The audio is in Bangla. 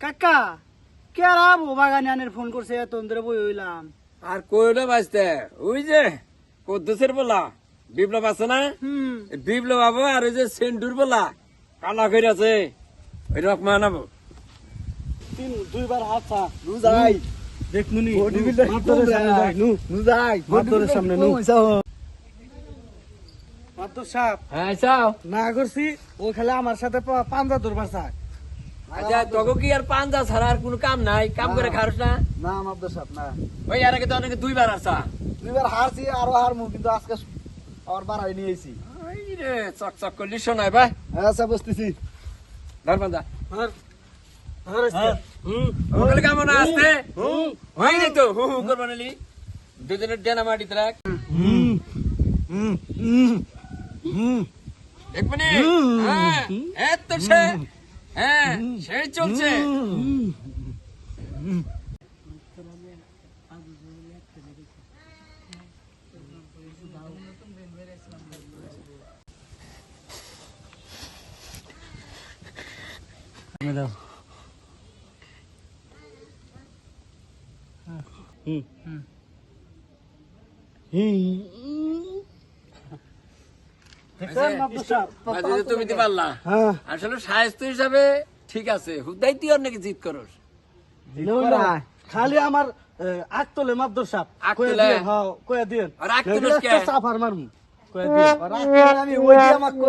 কাকা কে আর আবু বাগানে আনের ফোন করছে? ধরে বই হইলাম। আর কইলো বাঁচতে? ওই যে কদ্দুসের বলা বিপ্লব আছে না? বিপ্লব বাবু আর ওই যে সেন্টুর বলা কালা করে আছে ওই রক মানাবো তিন দুইবার হাত চা নু যাই। দেখ মুনি বডি বিল্ডার মাতরের সামনে যাই নু। নু যাই। মাতরের সামনে নু। মাতর সাপ। হ্যাঁ চাও। না করছি ও খেলে আমার সাথে পা- পাঞ্জা ধরবার চায়। আচ্ছা তোকে কি আর পাঞ্জা ছাড়া আর কোনো কাম নাই? কাম করে খারস না? না সাপ না। ওই আর আগে তো অনেকে দুইবার আসা দুইবার হারছি আরও হারমু কিন্তু আজকে আবার বাড়াই নিয়ে আইছি। ওই রে চক চক করলি শোনাই ভাই আচ্ছা বসতেছি। ধর পাঞ্জা। আর আর হুম। ওগুলো কেমন আসতে? হয় নাই তো? হু হু করবা দুজনের ডেনা মাটিতে রাখ এক মিনিট। হ্যাঁ। এই তো সে হ্যাঁ সেই চলছে দেখছেন মাতর সাপ মাঝে যে তুমি হ্যাঁ। আসলে সাহিত্য হিসাবে ঠিক আছে হুদাই তুই অনেক জিত করস? খালি আমার আকতলে তোলে সাপ আগ কয়ে তোলে? হ্যাঁ কয়ে দিয়ে। আর আগ সাপ আর মারমু। কয়ে দিয়ে। রাখতে আমি ওই দিয়ে আমাকে